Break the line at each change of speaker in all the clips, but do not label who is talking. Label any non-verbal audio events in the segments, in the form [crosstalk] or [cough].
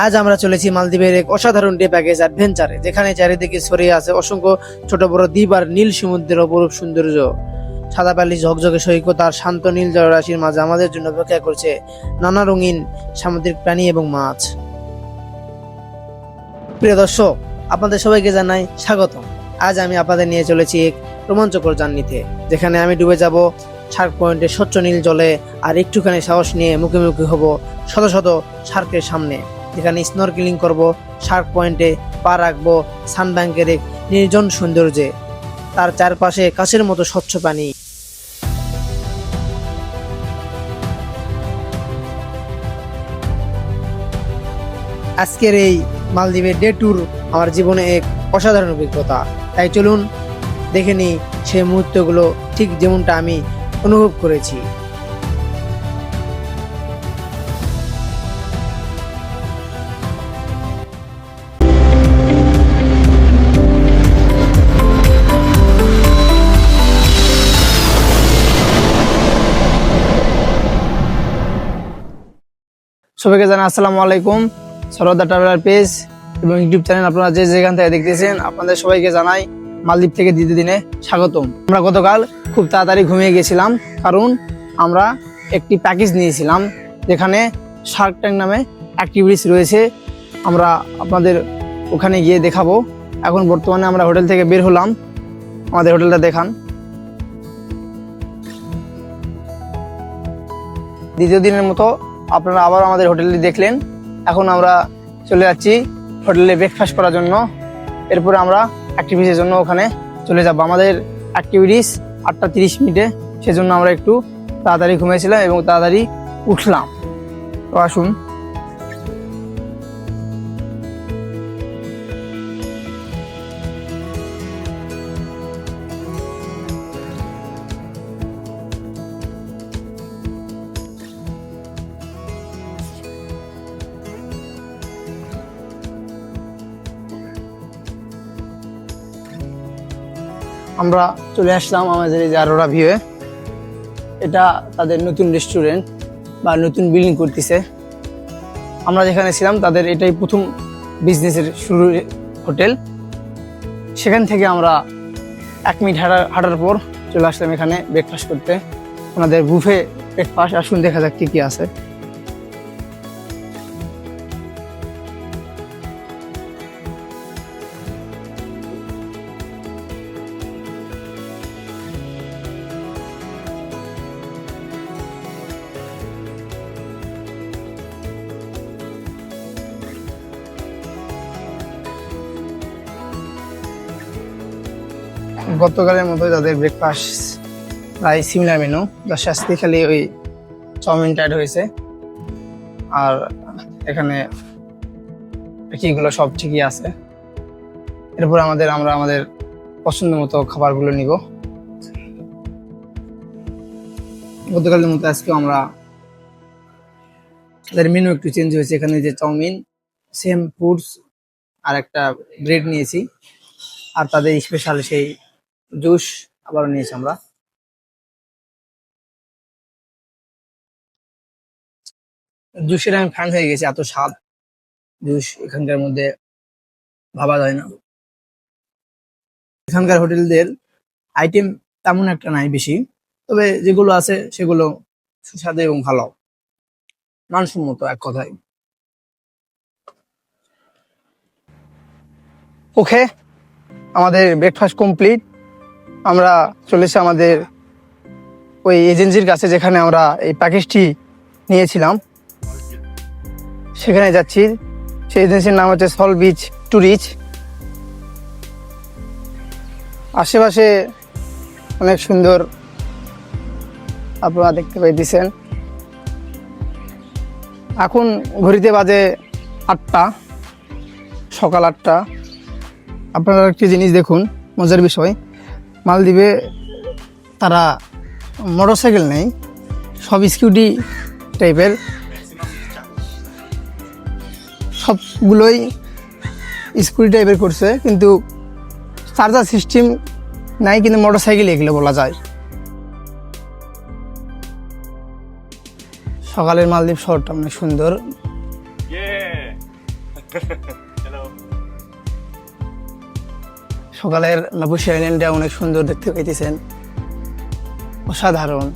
আজ আমরা চলেছি মালদ্বীপের এক অসাধারণ ডে প্যাকেজ অ্যাডভেঞ্চারে যেখানে চারিদিকে ছড়িয়ে আছে অসংখ্য ছোট বড় দ্বীপ আর নীল সমুদ্রের অপরূপ সৌন্দর্য। সাদা পালি ঝকঝকে সৈকত আর শান্ত নীল জলরাশির মাঝে আমাদের জন্য অপেক্ষা করছে নানা রঙিন সামুদ্রিক প্রাণী এবং মাছ। প্রিয় দর্শক, আপনাদের সবাইকে জানাই স্বাগত আজ আমি আপনাদের নিয়ে চলেছি এক রোমাঞ্চকর জার্নিতে, যেখানে আমি ডুবে যাব শার্ক পয়েন্টে স্বচ্ছ নীল জলে আর একটুখানি সাহস নিয়ে মুখোমুখি হব শত শত শার্কের সামনে। যেখানে স্নরকেলিং করব শার্ক পয়েন্টে পা রাখব সানব্যাংকের এক নির্জন সৌন্দর্যে। তার চারপাশে কাছের মতো স্বচ্ছ পানি। আজকের এই মালদ্বীপের ডে ট্যুর আমার জীবনে এক অসাধারণ অভিজ্ঞতা। তাই চলুন দেখে নিই সেই মুহূর্তগুলো ঠিক যেমনটা আমি অনুভব করেছি। সবাইকে জানাই আসসালামু আলাইকুম। সরদার ট্রাভেলার পেজ এবং ইউটিউব চ্যানেল আপনারা যে যেখান থেকে দেখতেছেন, আপনাদের সবাইকে জানাই মালদ্বীপ থেকে দ্বিতীয় দিনে স্বাগতম। আমরা গতকাল খুব তাড়াতাড়ি ঘুমিয়ে গেছিলাম, কারণ আমরা একটি প্যাকেজ নিয়েছিলাম, যেখানে শার্ক ট্যাঙ্ক নামে অ্যাক্টিভিটিস রয়েছে। আমরা আপনাদের ওখানে গিয়ে দেখাবো। এখন বর্তমানে আমরা হোটেল থেকে বের হলাম। আমাদের হোটেলটা দেখান। দ্বিতীয় দিনের মতো আপনারা আবার আমাদের হোটেলটি দেখলেন। এখন আমরা চলে যাচ্ছি হোটেলে ব্রেকফাস্ট করার জন্য। এরপরে আমরা অ্যাক্টিভিটিসের জন্য ওখানে চলে যাব। আমাদের অ্যাক্টিভিটিস আটটা তিরিশ মিনিটে। সেজন্য আমরা একটু তাড়াতাড়ি ঘুমিয়েছিলাম এবং তাড়াতাড়ি উঠলাম। তো আসুন। আমরা চলে আসলাম আমাদের এই যে ভিউয়ে এটা তাদের নতুন রেস্টুরেন্ট বা নতুন বিল্ডিং করতেছে। আমরা যেখানে ছিলাম, তাদের এটাই প্রথম বিজনেসের শুরু হোটেল সেখান থেকে আমরা এক মিনিট হাঁটা হাঁটার পর চলে আসলাম এখানে ব্রেকফাস্ট করতে। ওনাদের বুফে ব্রেকফাস্ট আসুন, দেখা যাক কী কী আছে। গতকালের মতো তাদের ব্রেকফাস্ট প্রায় সিমিলার মেনু যার শাস্তি খালি ওই চাউমিন টাইড হয়েছে। আর এখানে বাকিগুলো সব ঠিকই আছে। এরপর আমাদের, আমরা আমাদের পছন্দ মতো খাবারগুলো নিব। গতকালের মতো আজকে আমরা তাদের মেনু একটু চেঞ্জ হয়েছে। এখানে যে চাউমিন সেম ফুডস আর একটা ব্রেড নিয়েছি। আর তাদের স্পেশাল সেই জুস আবারও নিয়েছি আমরা। জুসের আমি ফ্যান হয়ে গেছি, এত স্বাদ। জুস এখানকার মধ্যে ভাবা যায় না। এখানকার হোটেলদের আইটেম তেমন একটা নাই বেশি, তবে যেগুলো আছে সেগুলো সুস্বাদু এবং ভালো। মানসম্মত এক কথায়। ওকে আমাদের ব্রেকফাস্ট কমপ্লিট আমরা চলেছি আমাদের ওই এজেন্সির কাছে যেখানে আমরা এই প্যাকেজটি নিয়েছিলাম, সেখানে যাচ্ছি। সেই এজেন্সির নাম হচ্ছে সল বিচ ট্যুরিচ আশেপাশে অনেক সুন্দর আপনারা দেখতে পাইতেছেন। এখন ঘড়িতে বাজে আটটা, সকাল আটটা। আপনারা একটি জিনিস দেখুন, মজার বিষয়। মালদ্বীপে তারা মোটরসাইকেল নেই সব স্কুটি টাইপের। সবগুলোই স্কুটি টাইপের করছে, কিন্তু চার্জার সিস্টেম নাই, কিন্তু মোটরসাইকেল এগুলো বলা যায়। সকালের মালদ্বীপ শহরটা অনেক সুন্দর। [laughs] সকালের মাপুসি আইল্যান্ডটা অনেক সুন্দর দেখতে পাইতেছেন। অসাধারণ।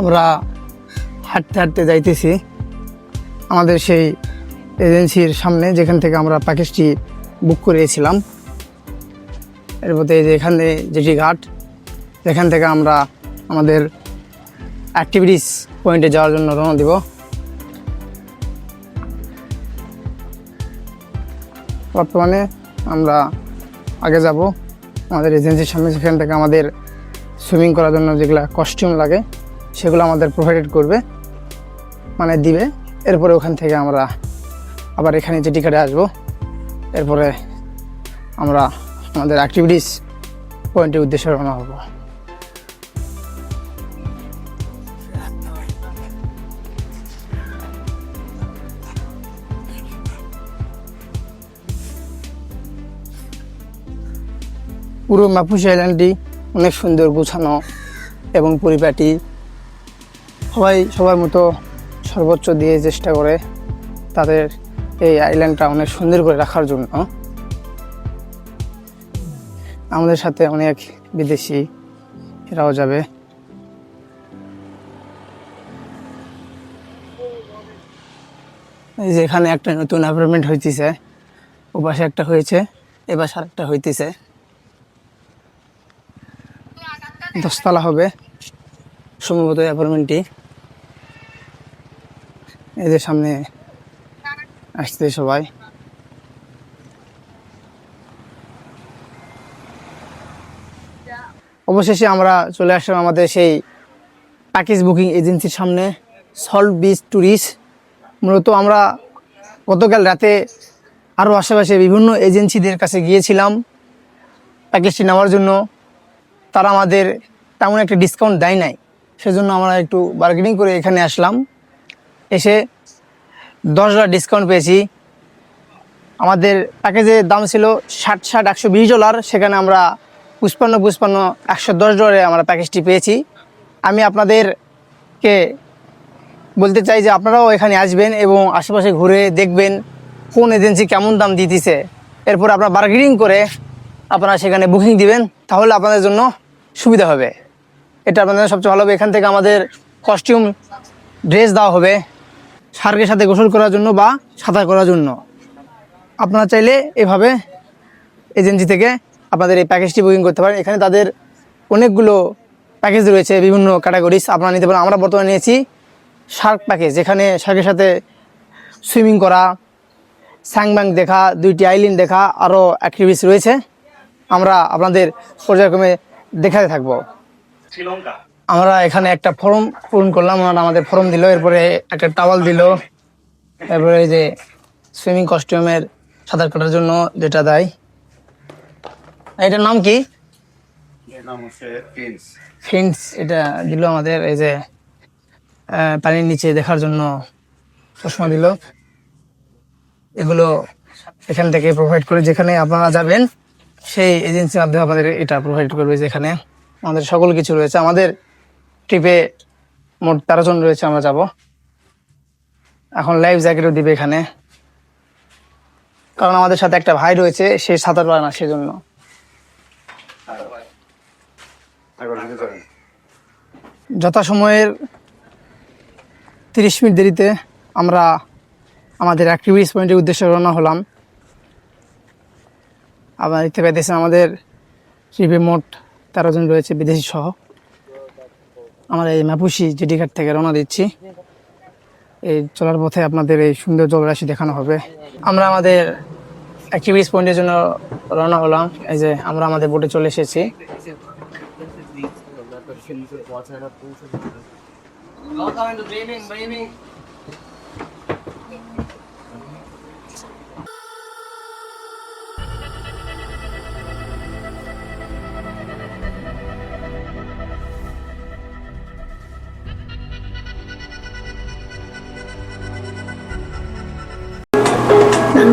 আমরা হাঁটতে হাঁটতে যাইতেছি আমাদের সেই এজেন্সির সামনে, যেখান থেকে আমরা প্যাকেজটি বুক করিয়েছিলাম এর মধ্যে যে এখানে যেটি ঘাট যেখান থেকে আমরা আমাদের অ্যাক্টিভিটিস পয়েন্টে যাওয়ার জন্য রওনা দিব। বর্তমানে আমরা আগে যাব আমাদের এজেন্সির সামনে, সেখান থেকে আমাদের সুইমিং করার জন্য যেগুলো কস্টিউম লাগে, সেগুলো আমাদের প্রোভাইডেড করবে মানে দিবে। এরপরে ওখান থেকে আমরা আবার এখানে যে টিকেটে আসব। এরপরে আমরা আমাদের অ্যাক্টিভিটিস পয়েন্টের উদ্দেশ্যে রওনা হব। পুরো মাপুস আইল্যান্ডটি অনেক সুন্দর গোছানো এবং পরিপাটি। সবাই, সবার মতো সর্বোচ্চ দিয়ে চেষ্টা করে তাদের এই আইল্যান্ডটা অনেক সুন্দর করে রাখার জন্য। আমাদের সাথে অনেক বিদেশি এরাও যাবে। এই যে এখানে একটা নতুন অ্যাপার্টমেন্ট হইতেছে ও পাশে একটা হয়েছে এ পাশে আরেকটা হইতেছে। দশতলা হবে, সম্ভবত অ্যাপার্টমেন্টটি এদের সামনে আসছে সবাই। অবশেষে আমরা চলে আসলাম আমাদের সেই প্যাকেজ বুকিং এজেন্সির সামনে সল্ট বিচ ট্যুরিস্ট মূলত আমরা গতকাল রাতে আরও আশেপাশে বিভিন্ন এজেন্সিদের কাছে গিয়েছিলাম প্যাকেজটি নেওয়ার জন্য। তারা আমাদের তেমন একটা ডিসকাউন্ট দেয় নাই, সেজন্য আমরা একটু বার্গেনিং করে এখানে আসলাম। এসে দশ ডলার ডিসকাউন্ট পেয়েছি। আমাদের প্যাকেজের দাম ছিল ষাট ষাট একশো বিশ ডলার সেখানে আমরা পুষ্পান্ন পুষ্পান্ন একশো দশ ডলারে আমরা প্যাকেজটি পেয়েছি। আমি আপনাদেরকে বলতে চাই যে আপনারাও এখানে আসবেন এবং আশেপাশে ঘুরে দেখবেন কোন এজেন্সি কেমন দাম দিতেছে। এরপর আপনারা বার্গেনিং করে আপনারা সেখানে বুকিং দিবেন, তাহলে আপনাদের জন্য সুবিধা হবে। এটা আপনাদের সবচেয়ে ভালো হবে। এখান থেকে আমাদের কস্টিউম ড্রেস দেওয়া হবে শার্কের সাথে গোসল করার জন্য বা সাঁতার করার জন্য। আপনারা চাইলে এভাবে এজেন্সি থেকে আপনাদের এই প্যাকেজটি বুকিং করতে পারেন। এখানে তাদের অনেকগুলো প্যাকেজ রয়েছে বিভিন্ন ক্যাটাগরিজ আপনারা নিতে পারেন। আমরা বর্তমানে নিয়েছি শার্ক প্যাকেজ যেখানে শার্কের সাথে সুইমিং করা স্যাংব্যাং দেখা দুইটি আইল্যান্ড দেখা আরও অ্যাক্টিভিটিস রয়েছে। আমরা আপনাদের পর্যায়ক্রমে দেখাতে থাকব। আমরা এখানে একটা ফর্ম পূরণ করলাম। ওনারা আমাদের ফর্ম দিল এরপরে একটা টাওয়াল দিল। এরপরে এই যে সুইমিং কস্টিউমের সাঁতার কাটার জন্য যেটা দেয়। এটার নাম কি?
ফিন্স।
এটা দিল আমাদের এই যে পানির নিচে দেখার জন্য চশমা দিল। এগুলো এখান থেকে প্রোভাইড করে যেখানে আপনারা যাবেন সেই এজেন্সির মাধ্যমে আমাদের এটা প্রোভাইড করবে যেখানে। আমাদের সকল কিছু রয়েছে। আমাদের ট্রিপে মোট তেরো জন রয়েছে আমরা যাব। এখন লাইফ জ্যাকেটও দিবে এখানে। কারণ আমাদের সাথে একটা ভাই রয়েছে সে সাঁতার পারে না সেজন্য। যথাসময়ের তিরিশ মিনিট দেরিতে আমরা আমাদের অ্যাক্টিভিটিস পয়েন্টের উদ্দেশ্যে রওনা হলাম। আপনারা দেখতে পাইতেছেন আমাদের ট্রিপে মোট তেরো জন রয়েছে, বিদেশি সহ। আমরা এই মাপুসি জেটি ঘাট থেকে রওনা দিচ্ছি। এই চলার পথে আপনাদের এই সুন্দর জলরাশি দেখানো হবে। আমরা আমাদের অ্যাক্টিভিটিস পয়েন্টের জন্য রওনা হলাম। এই যে আমরা আমাদের বোটে চলে এসেছি।
can use it, water it up. Welcome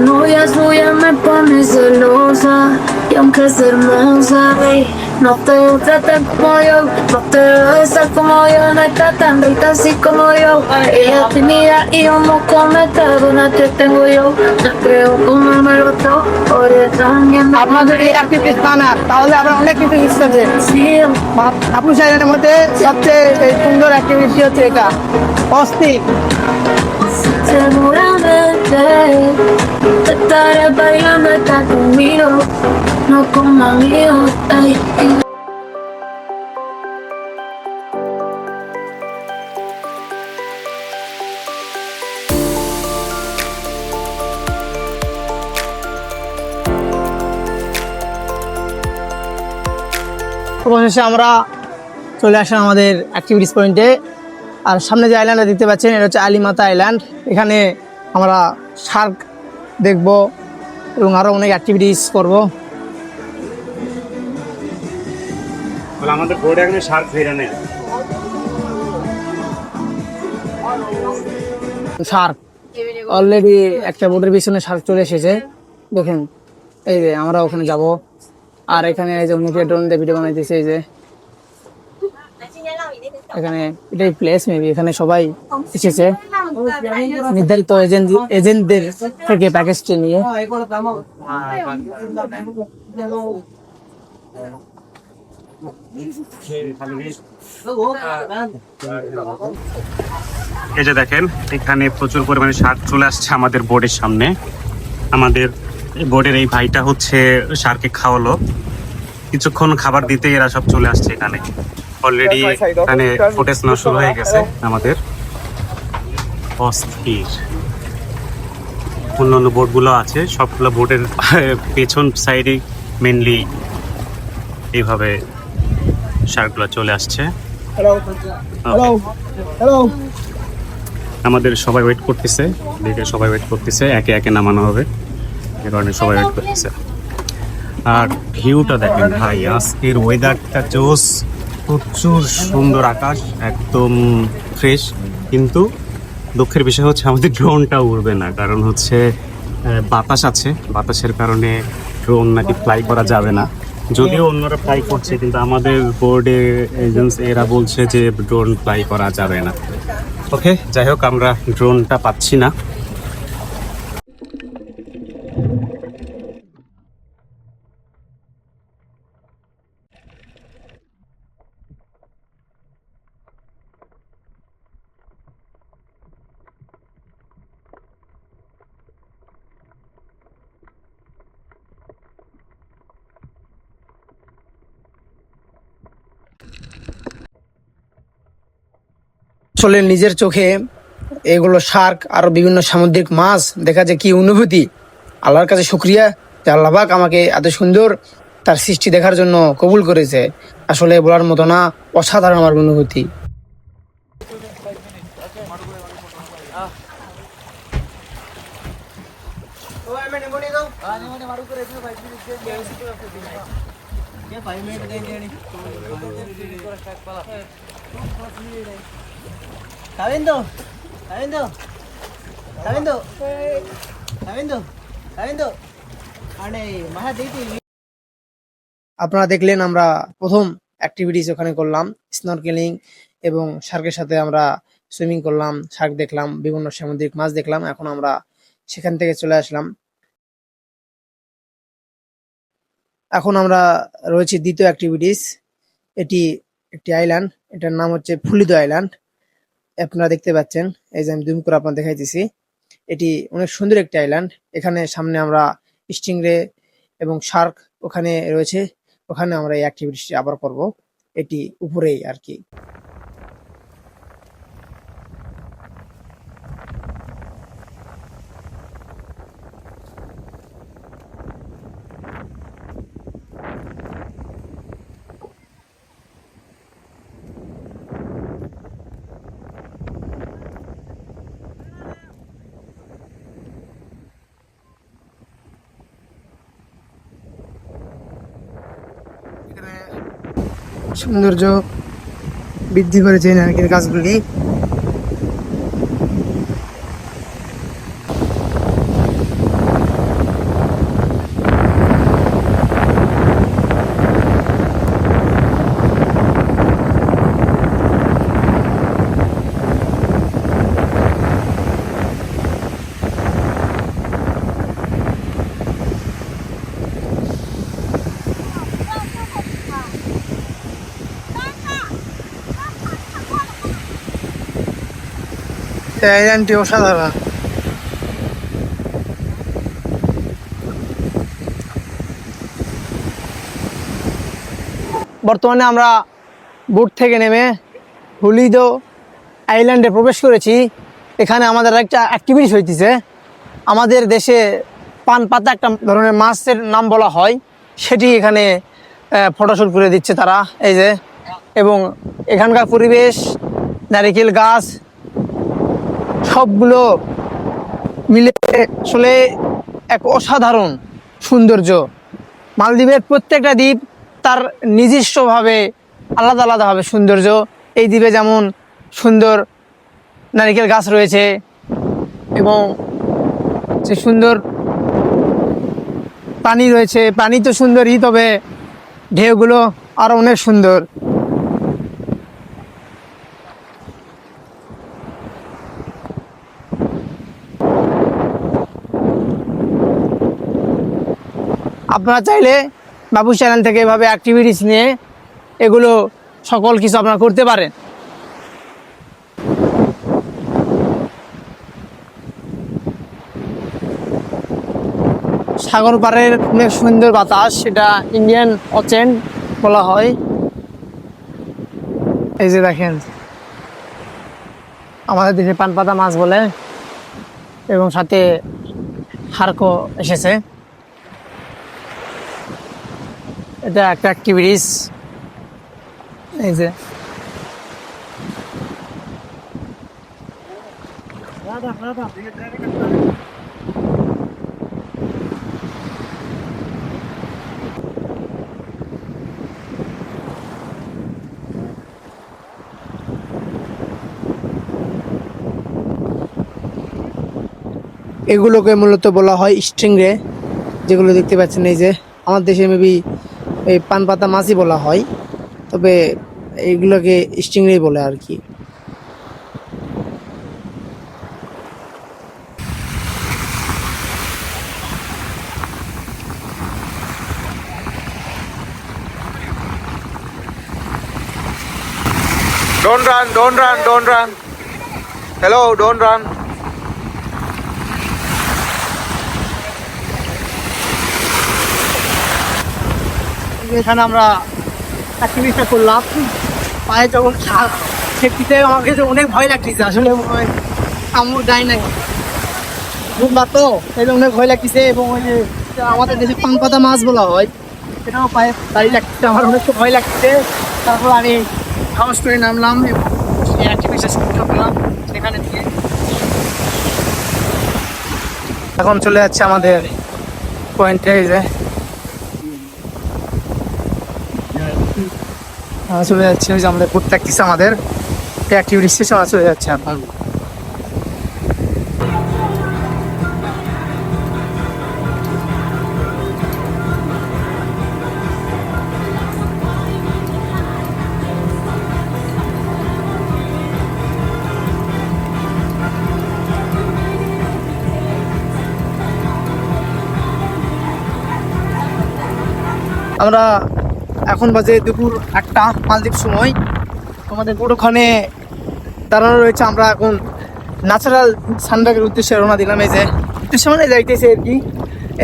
novia suya me pones celosa y aunque es hermosa, ve no te gusta tan como yo, no te besa como yo, no está tan rica así como yo. Ella tímida y un moco metadona que tengo yo, no creo como me lo toco, por eso también me
আপনাদের এই activities না না তাহলে আমরা অনেক কিছু শিখতে
sigo.
আপুস আইল্যান্ডের মধ্যে সবচেয়ে সুন্দর অ্যাক্টিভিটি হচ্ছে এটা অস্থির
Seguramente estaré bailando está conmigo, no como amigos. Ay, ay.
অবশেষে আমরা চলে আসলাম আমাদের অ্যাক্টিভিটিস পয়েন্টে আর সামনে যে আইল্যান্ডটা দেখতে পাচ্ছেন এটা হচ্ছে আলিমাতা আইল্যান্ড এখানে আমরা শার্ক দেখব এবং আরও অনেক অ্যাক্টিভিটিস করব
বলে আমাদের বোর্ডে এখন শার্ক ফেরা নেই।
শার্ক অলরেডি একটা বোর্ডের পিছনে শার্ক চলে এসেছে। দেখেন এই যে আমরা ওখানে যাব। আর এখানে এই যে মুখে ড্রোন দিয়ে ভিডিও বানাইতেছে এই যে। এখানে এটাই প্লেস মেবি এখানে সবাই এসেছে। নির্ধারিত এজেন্ট এজেন্টদের থেকে প্যাকেজটি নিয়ে।
এই যে দেখেন, এখানে প্রচুর পরিমাণে শার্ক চলে আসছে আমাদের বোর্ডের সামনে। আমাদের বোর্ডের এই ভাইটা হচ্ছে শার্কে খাওয়ালো। কিছুক্ষণ খাবার দিতে এরা সব চলে আসছে এখানে। অলরেডি এখানে ফুটেজ নেওয়া শুরু হয়ে গেছে আমাদের। অস্থির। অন্যান্য বোর্ডগুলো আছে, সবগুলো বোর্ডের [laughs] পেছন সাইডে মেনলি এইভাবে শার্কগুলো চলে আসছে। আমাদের সবাই ওয়েট করতেছে দেখে সবাই ওয়েট করতেছে একে একে নামানো হবে। এ কারণে সবাই ওয়েট করতেছে। আর ভিউটা দেখেন ভাই আজকের ওয়েদারটা জোস প্রচুর সুন্দর আকাশ একদম ফ্রেশ কিন্তু দুঃখের বিষয় হচ্ছে আমাদের ড্রোনটা উড়বে না কারণ হচ্ছে বাতাস আছে। বাতাসের কারণে ড্রোন নাকি ফ্লাই করা যাবে না। যদিও অন্যরা ফ্লাই করছে, কিন্তু আমাদের বোর্ডে এজেন্সি এরা বলছে যে ড্রোন ফ্লাই করা যাবে না। ওকে যাই হোক, আমরা ড্রোনটা পাচ্ছি না।
আসলে নিজের চোখে এগুলো শার্ক আর বিভিন্ন সামুদ্রিক মাছ দেখা যায় কি অনুভূতি। আল্লাহর কাছে শুক্রিয়া যে আল্লাহবাক আমাকে এত সুন্দর তার সৃষ্টি দেখার জন্য কবুল করেছে। আসলে বলার মতো না, অসাধারণ আমার অনুভূতি।
Sabiendo, sabiendo, sabiendo, sabiendo, sabiendo. মানে মাহা দেখি
আপনারা দেখলেন আমরা প্রথম অ্যাক্টিভিটিস ওখানে করলাম স্নরকেলিং এবং শার্কের সাথে আমরা সুইমিং করলাম শার্ক দেখলাম বিভিন্ন সামুদ্রিক মাছ দেখলাম এখন আমরা সেখান থেকে চলে আসলাম। এখন আমরা রয়েছি দ্বিতীয় অ্যাক্টিভিটিস এটি একটি আইল্যান্ড এটার নাম হচ্ছে ফুলিদো আইল্যান্ড আপনারা দেখতে পাচ্ছেন, এই যে আমি জুম করে আপনার দেখাইতেছি, এটি অনেক সুন্দর একটি আইল্যান্ড এখানে সামনে আমরা স্টিংরে এবং শার্ক ওখানে রয়েছে, ওখানে আমরা এই অ্যাক্টিভিটিসটি আবার করব। এটি উপরেই আর কি। সৌন্দর্য বৃদ্ধি করেছে নারকেল গাছগুলি
আইল্যান্ডটি অসাধারণ। বর্তমানে আমরা বোট থেকে নেমে হুলিদো আইল্যান্ডে প্রবেশ করেছি। এখানে আমাদের একটা অ্যাক্টিভিটিস হইতেছে। আমাদের দেশে পান পাতা একটা ধরনের মাছের নাম বলা হয়। সেটি এখানে ফটোশ্যুট করে দিচ্ছে তারা। এই যে, এবং এখানকার পরিবেশ, নারিকেল গাছ সবগুলো মিলে আসলে এক অসাধারণ সৌন্দর্য। মালদ্বীপের প্রত্যেকটা দ্বীপ তার নিজস্বভাবে আলাদা আলাদাভাবে সৌন্দর্য। এই দ্বীপে যেমন সুন্দর নারিকেল গাছ রয়েছে এবং যে সুন্দর পানি রয়েছে, পানি তো সুন্দরই, তবে ঢেউগুলো আরও অনেক সুন্দর। আপনারা চাইলে বাবু চ্যানেল থেকে এভাবে অ্যাক্টিভিটিস নিয়ে এগুলো সকল কিছু আপনারা করতে পারেন। সাগর পাড়ের অনেক সুন্দর বাতাস, সেটা ইন্ডিয়ান অচেন বলা হয়। এই যে দেখেন, আমাদের দেশে পানপাতা মাছ বলে, এবং সাথে হারকো এসেছে। এটা একটা অ্যাক্টিভিটিস এই যে। এগুলোকে মূলত বলা হয় স্ট্রিং রে, যেগুলো দেখতে পাচ্ছেন এই যে। আমার দেশে মেবি এই পান পাতা মাছই বলা হয় তবে এইগুলোকে স্ট্রিং বলে আর কি
Don't run, don't run, don't run. Hello, don't run.
এখানে আমরা অ্যাক্টিভিটিটা করলাম। পায়ে যখন সেফটিতে আমাকে অনেক ভয় লাগতেছে, আসলে আমু যাই নাই। বুঝলা তো? এই অনেক ভয় লাগতেছে এবং ওই যে আমাদের দেশে পাতা মাছ বলা হয়, সেটাও পায়ে দাঁড়িয়ে লাগতেছে, আমার অনেক ভয় লাগতেছে। তারপর আমি সাহস করে নামলাম এবং অ্যাক্টিভিটিটা শুরু করলাম সেখানে থেকে এখন চলে যাচ্ছে আমাদের পয়েন্টে যে আমরা চলে যাচ্ছি ওই যে আমাদের বুট প্র্যাকটিস আমাদের। অ্যাক্টিভিটি শেষে চলে যাচ্ছে এখন আমরা এখন বাজে দুপুর একটা মালদ্বীপ সময়। তোমাদের ওখানে দাঁড়ানো রয়েছে, আমরা এখন ন্যাচারাল সানবাগের উদ্দেশ্যে রওনা দিলাম, এই যে। উদ্দেশ্যে মানে যাইতেছে আর কি।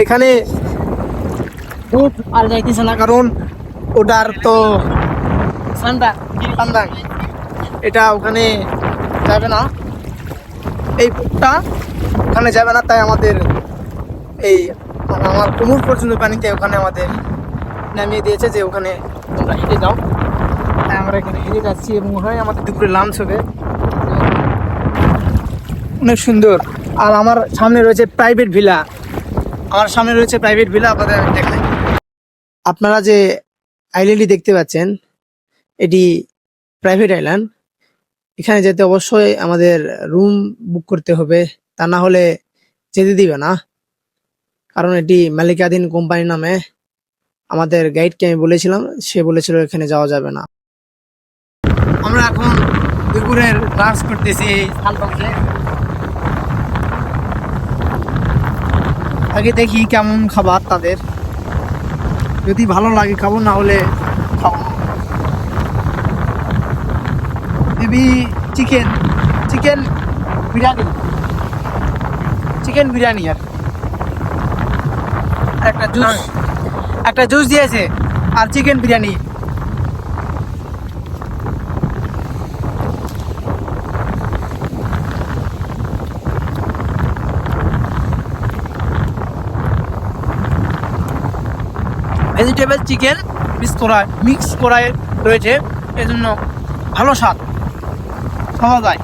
এখানে বুট আর যাইতেছে না, কারণ ওটার তো সানবাগ এটা ওখানে যাবে না। এই বুটটা ওখানে যাবে না, তাই আমাদের এই, আমার কোমর পর্যন্ত পানিতে ওখানে আমাদের। নামিয়ে দিয়েছে যে ওখানে তোমরা হেঁটে যাও। আমরা এখানে হেঁটে যাচ্ছি এবং হয় আমাদের দুপুরে লাঞ্চ হবে। অনেক সুন্দর। আর আমার সামনে রয়েছে প্রাইভেট ভিলা আমার সামনে রয়েছে প্রাইভেট ভিলা আপনাদের আমি দেখাই। আপনারা যে আইল্যান্ডটি দেখতে পাচ্ছেন, এটি প্রাইভেট আইল্যান্ড এখানে যেতে অবশ্যই আমাদের রুম বুক করতে হবে। তা না হলে যেতে দিবে না। কারণ এটি মালিকাধীন কোম্পানির নামে। আমাদের গাইডকে আমি বলেছিলাম, সে বলেছিল এখানে যাওয়া যাবে না। আমরা এখন দুপুরের লাঞ্চ করতেছি আগে দেখি কেমন খাবার তাদের। যদি ভালো লাগে খাব, না হলে খাব maybe chicken chicken biryani. Chicken biryani আর একটা জুস একটা জুস দিয়েছে আর chicken biryani. Vegetable chicken mix করা মিক্স করায় রয়েছে, এজন্য ভালো স্বাদ। খাওয়া যায়।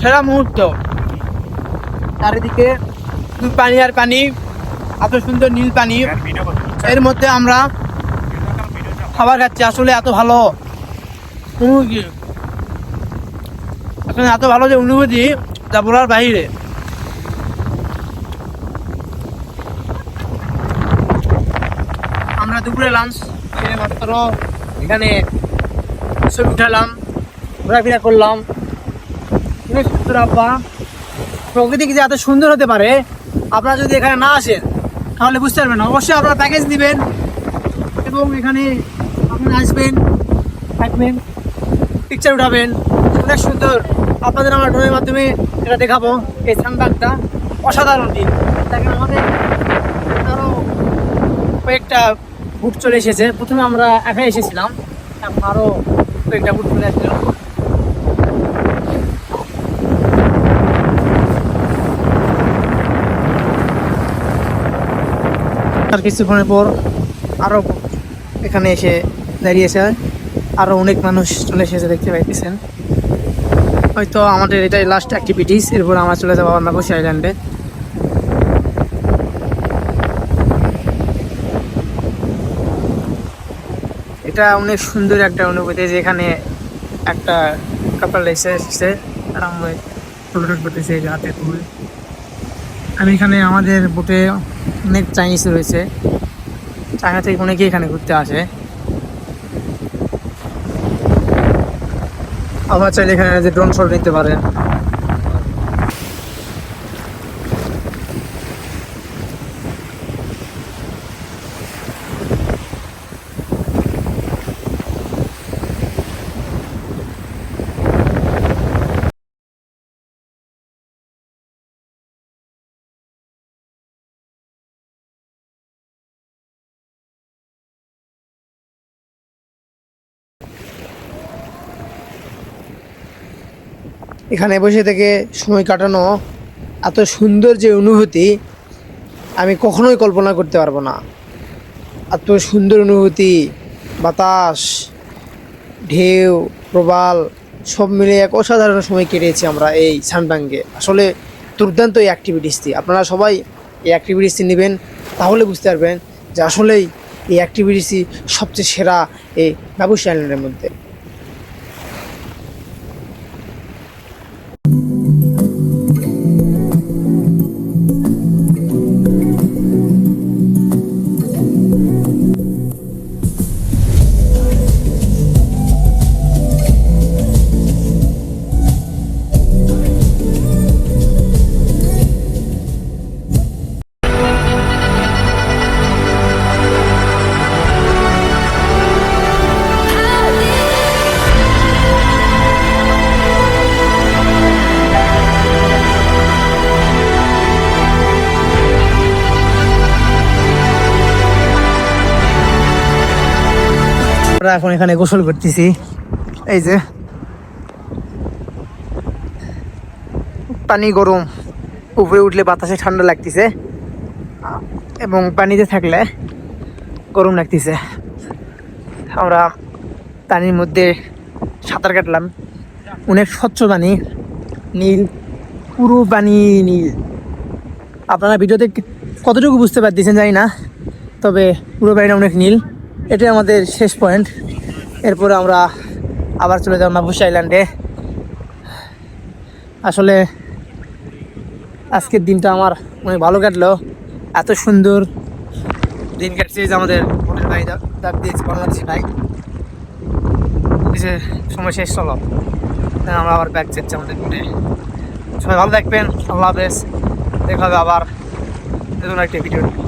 সেরা মুহূর্ত। চারিদিকে পানি আর পানি এত সুন্দর নীল পানি। এর মধ্যে আমরা খাবার খাচ্ছি আসলে এত ভালো। এখন এত ভালো যে অনুভূতি যা বলার বাইরে। আমরা দুপুরে লাঞ্চ খেয়ে মাত্র এখানে ছবি উঠালাম ঘোরাফেরা করলাম। প্রকৃতি যে এত সুন্দর হতে পারে? আপনারা যদি এখানে না আসেন, তাহলে বুঝতে পারবেন অবশ্যই আপনারা প্যাকেজ দিবেন এবং এখানে আপনারা আসবেন, থাকবেন পিকচার উঠাবেন। অনেক সুন্দর। আপনাদের আমার ড্রোনের মাধ্যমে এটা দেখাবো। এই সানবাগটা অসাধারণ দিন। দেখেন আমাদের আরও কয়েকটা বুট চলে এসেছে। প্রথমে আমরা একাই এসেছিলাম। এখন আরও কয়েকটা বুট চলে আসছিল আর কিছুক্ষণের পর আরও এখানে এসে দাঁড়িয়েছে। আরও অনেক মানুষ চলে এসেছে দেখতে পাইতেছেন। হয়তো আমাদের এটাই লাস্ট অ্যাক্টিভিটিস এরপর আমরা চলে যাব নাকুশি আইল্যান্ডে এটা অনেক সুন্দর একটা অনুভূতি যেখানে একটা কাপড় এসে এসেছে আরাম হয়ে করতেছে ফুল আমি এখানে আমাদের বোটে অনেক চাইনিজ রয়েছে। চায়না থেকে অনেকে এখানে ঘুরতে আসে। আবার চাইলে এখানে যে ড্রোন শট নিতে পারেন। এখানে বসে থেকে সময় কাটানো, এত সুন্দর যে অনুভূতি, আমি কখনোই কল্পনা করতে পারব না। এত সুন্দর অনুভূতি, বাতাস, ঢেউ, প্রবাল, সব মিলে এক অসাধারণ সময় কেটেছি আমরা এই সানবাঙ্গে। আসলে দুর্দান্ত এই অ্যাক্টিভিটিসটি আপনারা সবাই এই অ্যাক্টিভিটিসটি নেবেন, তাহলে বুঝতে পারবেন যে আসলেই এই অ্যাক্টিভিটিসটি সবচেয়ে সেরা এই ব্যবসা আইল্যান্ডের মধ্যে। এখন এখানে গোসল করতেছি। এই যে। পানি গরম। উপরে উঠলে বাতাসে ঠান্ডা লাগতেছে। এবং পানিতে থাকলে গরম লাগতেছে। আমরা পানির মধ্যে সাঁতার কাটলাম। অনেক স্বচ্ছ পানি। নীল, পুরো পানি নীল। আপনারা ভিডিওতে কতটুকু বুঝতে পারতেছেন জানি না। তবে পুরো পানিটা অনেক নীল। এটাই আমাদের শেষ পয়েন্ট এরপরে আমরা আবার চলে যাব নাবুস আইল্যান্ডে আসলে আজকের দিনটা আমার অনেক ভালো কাটলো। এত সুন্দর দিন কাটছে যে আমাদের হোটেল ভাই ডাক- দিয়েছে, বাংলাদেশি ভাই। সময় শেষ, চলো। আমরা আবার ব্যাগ যাচ্ছি আমাদের হোটেলে সবাই ভালো থাকবেন, আল্লাহ হাফেজ। দেখা হবে আবার নতুন একটা ভিডিও